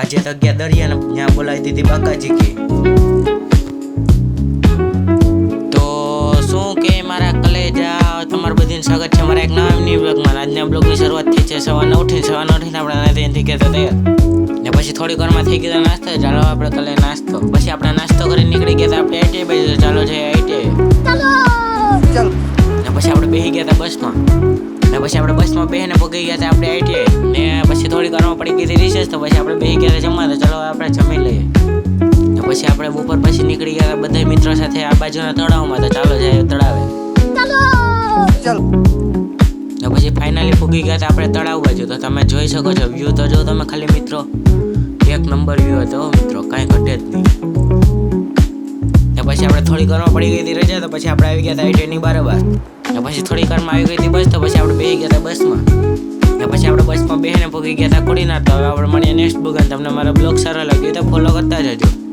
આજે તો ગયા દરિયા ત્યાં બોલાવી દીધી બાકાજી કે. તો શું કે મારા કલેજા તમારું બધી સ્વાગત છે. મારા એક નવા એમની બ્લોગમાં આજના બ્લોગની શરૂઆત થઈ છે સવારના ઉઠીને સવારના ઉઠીને આપણે ત્યાંથી કહેતા તૈયાર. ને પછી થોડીક વારમાં થઈ ગયા નાસ્તો. ચાલો આપણે કલે નાસ્તો. પછી આપણે નાસ્તો કરીને નીકળી ગયા આપણે આઈટીઆઈ બાજુ. ચાલો છે આઈટીઆઈ. ને પછી આપણે બેસી ગયા હતા બસમાં. ને પછી આપણે બસમાં બેસીને પગી ગયા હતા આપણે આઈટીઆઈ. વારમાં પડી ગઈ રિસેસ તો પછી આપણે બે ઘેરે જમવા. તો ચલો આપણે જમી લઈએ. તો પછી આપણે બપોર પછી નીકળી ગયા બધા મિત્રો સાથે આ બાજુના તળાવમાં. તો ચાલો જાય તળાવે. તો પછી ફાઇનલી ફૂગી ગયા હતા આપણે તળાવ બાજુ. તો તમે જોઈ શકો છો વ્યૂ તો જો તમે ખાલી મિત્રો એક નંબર વ્યૂ હતો મિત્રો. કાંઈ ઘટે જ નહીં. પછી આપણે થોડી કરવા પડી ગઈ હતી રજા. તો પછી આપણે આવી ગયા હતા આઈટીની બારોબાર. પછી થોડી વારમાં આવી ગઈ હતી બસ. તો પછી આપણે બે ગયા પછી બેને ભૂગી ગયા હતા કુડીનાર તો હવે આપણે મળીએ નેક્સ્ટ બ્લોગ અને તમને મારો બ્લોગ સારો લાગ્યો તો ફોલો કરતા જજો